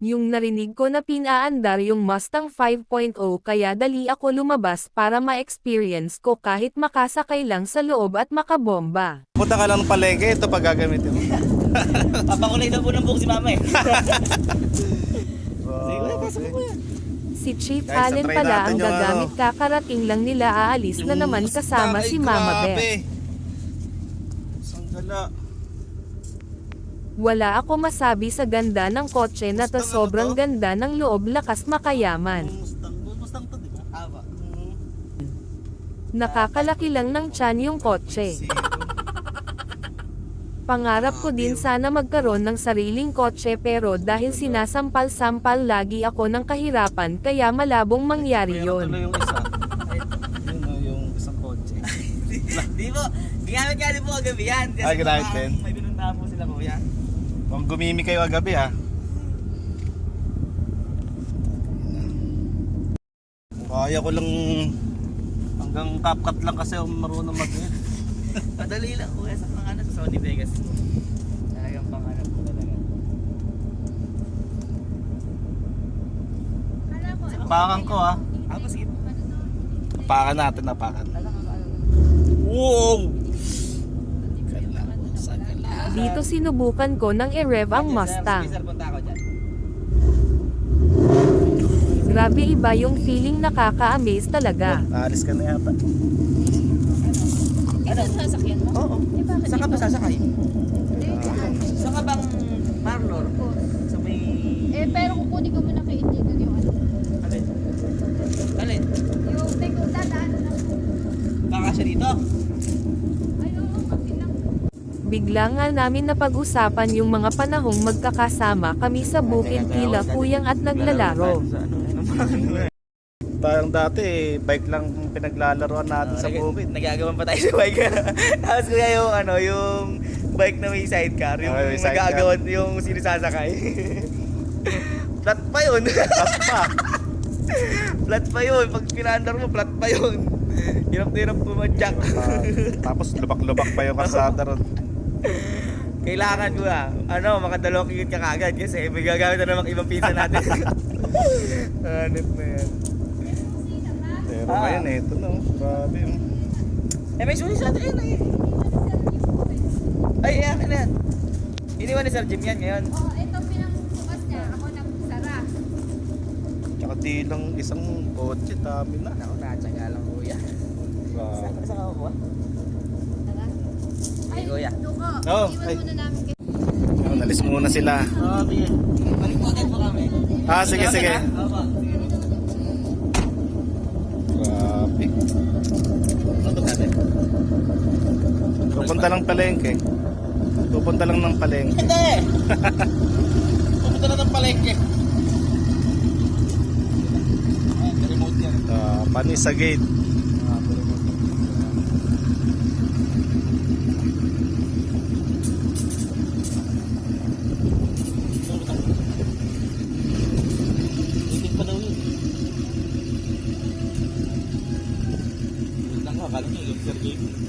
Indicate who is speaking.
Speaker 1: Yung narinig ko na pinaandar yung Mustang 5.0 kaya dali ako lumabas para ma-experience ko kahit makasakay lang sa loob at makabomba.
Speaker 2: Punta ka lang ng palengke, ito pag gagamitin mo.
Speaker 3: Papakulay daw po ng buhok si mama eh. Sige, pasok mo kuya.
Speaker 1: Si Chief
Speaker 2: Guys,
Speaker 1: Allen pala ang
Speaker 2: yung
Speaker 1: gagamit
Speaker 2: ano.
Speaker 1: kakarating lang nila aalis na naman kasama si Mama Beth.
Speaker 2: Sanggala.
Speaker 1: Wala ako masabi sa ganda ng kotse na to sobrang ganda ng loob lakas makayaman.
Speaker 2: Mustang, Mustang to, di ba?
Speaker 3: Aba.
Speaker 1: Nakakalaki lang ng tiyan yung kotse. Pangarap ko din sana magkaroon ng sariling kotse pero dahil sinasampal-sampal lagi ako ng kahirapan kaya malabong mangyari yon.
Speaker 2: yung isa. Yun o, yung isang kotse.
Speaker 3: Di po, ginamit nga din po kagabi yan. Kasi
Speaker 2: Ah, ginamit din?
Speaker 3: May binuntahan po sila kuya.
Speaker 2: Kung gumimi kayo agabi ha. Kaya ko lang hanggang CapCut lang kasi ako marunong mag
Speaker 3: Madali lang kuya sa pang ano, sa Sony Vegas po. Talagang pang ano po talaga.
Speaker 2: Pakan ko ha.
Speaker 3: Ah, sige.
Speaker 2: Pakan natin na pakan.
Speaker 3: Talagang ano.
Speaker 2: Wow!
Speaker 1: Dito sinubukan ko ng i-rev ang Mustang. Grabe iba yung feeling nakaka-amaze talaga.
Speaker 2: Aalis ka na yata.
Speaker 3: Ano? sasakyan mo? Oo. Saan ka ba sasakay? Saan ka bang parlor? Sa may...
Speaker 4: Eh, pero kukunin ko muna kay Indigo yung ano.
Speaker 3: Alin? Alin?
Speaker 4: Yung take ko dadaan na po.
Speaker 3: Kakasya dito?
Speaker 4: Ay, oo, kasi lang.
Speaker 1: Bigla nga namin napag-usapan yung mga panahong magkakasama kami sa bukid tila kuyang at naglalaro.
Speaker 2: Parang dati eh, bike lang pinaglalaroan natin sa bukid.
Speaker 3: Nagagawan pa tayo sa bike. Tapos kuya yung ano, yung bike na may sidecar, yung
Speaker 2: Ah, may
Speaker 3: nagagawan yung sinisasakay. flat pa yun.
Speaker 2: Tapos pa.
Speaker 3: flat pa yun. Pag pinaandar mo, flat pa yun. Hirap na hirap pumadyak.
Speaker 2: Tapos lubak-lubak pa yung kasada ron.
Speaker 3: Kailangan ko ah, ano, makadalawang kikit ka kagad kasi may gagamit na naman ibang pizza natin. Hanip na yan.
Speaker 2: Pero
Speaker 3: Ah.
Speaker 2: ngayon eh, ito no. Grabe yung...
Speaker 3: Eh, may sulit sa atin yan eh. Ay, akin na yan. Iniwan ni Sir Jim yan ngayon.
Speaker 4: Oo, ito pinangbukas niya. Ako nagsara.
Speaker 2: Tsaka di lang isang kotse, dami na.
Speaker 3: Ako, natsaga lang kuya. Saan ka kuha?
Speaker 4: Tara. Duko.
Speaker 2: Oo,
Speaker 4: Iwan
Speaker 2: ay.
Speaker 4: muna namin kay
Speaker 2: Oh, nalis muna sila.
Speaker 3: Oo, sige. Balik po agad po kami.
Speaker 2: Ah, sige, sige.
Speaker 3: Opo.
Speaker 2: Grabe. Pupunta lang palengke. Pupunta lang ng palengke.
Speaker 3: Hindi! Pupunta na ng palengke. Ah, remote yan.
Speaker 2: Ah, panis sa gate. करके